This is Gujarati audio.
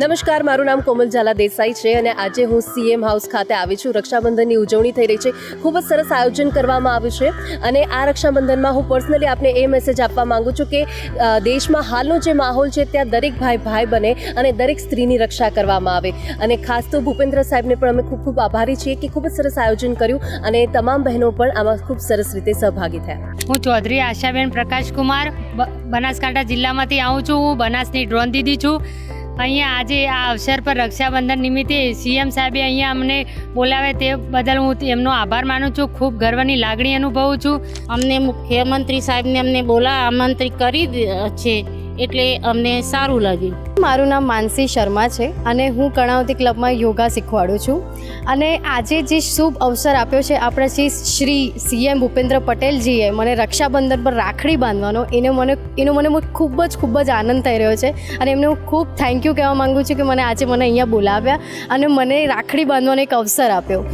નમસ્કાર, મારું નામ કોમલ ઝાલા દેસાઈ છે અને આજે હું સીએમ હાઉસ ખાતે આવી છું. રક્ષાબંધનની ઉજવણી થઈ રહી છે. ખૂબ જ સરસ આયોજન કરવામાં આવ્યું છે અને આ રક્ષાબંધનમાં હું પર્સનલી આપને એ મેસેજ આપવા માંગુ છું કે દેશમાં હાલનો જે માહોલ છે ત્યાં દરેક ભાઈ ભાઈ બને અને દરેક સ્ત્રીની રક્ષા કરવામાં આવે. અને ખાસ તો ભૂપેન્દ્ર સાહેબને પણ અમે ખૂબ ખૂબ આભારી છીએ કે ખૂબ જ સરસ આયોજન કર્યું અને તમામ બહેનો પણ આમાં ખૂબ સરસ રીતે સહભાગી થયા. હું ચૌધરી આશાબેન પ્રકાશકુમાર બનાસકાંઠા જિલ્લામાંથી આવું છું. હું બનાસની ડ્રોન દીદી છું. અહીંયા આજે આ અવસર પર રક્ષાબંધન નિમિત્તે સીએમ સાહેબે અહીંયા અમને બોલાવે તે બદલ હું એમનો આભાર માનું છું. ખૂબ ગર્વની લાગણી અનુભવું છું. અમને મુખ્યમંત્રી સાહેબને અમને બોલા આમંત્રિત કરી છે. એટલે અમને સારું લાગ્યું. મારું નામ માનસી શર્મા છે અને હું કર્ણાવતી ક્લબમાં યોગા શીખવાડું છું. અને આજે જે શુભ અવસર આપ્યો છે આપણા શ્રી શ્રી સીએમ ભૂપેન્દ્ર પટેલજીએ મને રક્ષાબંધન પર રાખડી બાંધવાનો, એનો મને એનો મને ખૂબ જ ખૂબ જ આનંદ થઈ રહ્યો છે. અને એમને હું ખૂબ થેન્ક યુ કહેવા માગું છું કે મને આજે મને અહીંયા બોલાવ્યા અને મને રાખડી બાંધવાનો એક અવસર આપ્યો.